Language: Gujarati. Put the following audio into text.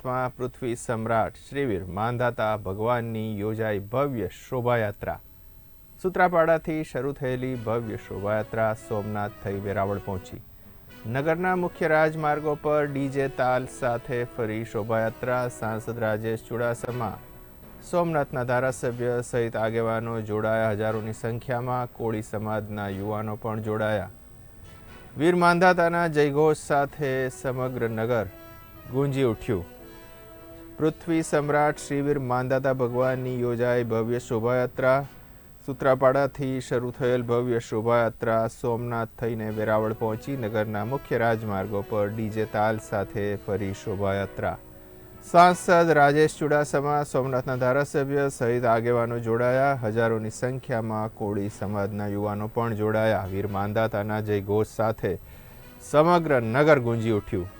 સોમનાથમાં પૃથ્વી સમ્રાટ શ્રીવીર માંધાતા ભગવાનની યોજાઈ ભવ્ય શોભાયાત્રા. સૂત્રાપાડાથી શરૂ થયેલી ભવ્ય શોભાયાત્રા સોમનાથ થઈ વેરાવળ પહોંચી. નગરના મુખ્ય રાજમાર્ગો પર ડીજે તાલ સાથે ફરી શોભાયાત્રા, સાંસદ રાજેશ ચુડાસમા, સોમનાથના ધારાસભ્ય સહિત આગેવાનો જોડાયા. હજારોની સંખ્યામાં કોળી સમાજના યુવાનો પણ જોડાયા. વીર માંધાતાના જયઘોષ સાથે સમગ્ર નગર ગુંજી ઉઠ્યું. પૃથ્વી સમ્રાટ શિબિર માંદાતા ભગવાનની યોજાઈ ભવ્ય શોભાયાત્રા સૂત્રાપાડાથી શરૂ થયેલ ભવ્ય શોભાયાત્રા સોમનાથ થઈને વેરાવળ પહોંચી નગરના મુખ્ય રાજમાર્ગો પર ડીજે તાલ સાથે ફરી શોભાયાત્રા. સાંસદ રાજેશ ચુડાસમા, સોમનાથના ધારાસભ્ય સહિત આગેવાનો જોડાયા. હજારોની સંખ્યામાં કોળી સમાજના યુવાનો પણ જોડાયા. વીર માંદાતાના જય ઘોષ સાથે સમગ્ર નગર ગુંજી ઉઠ્યું.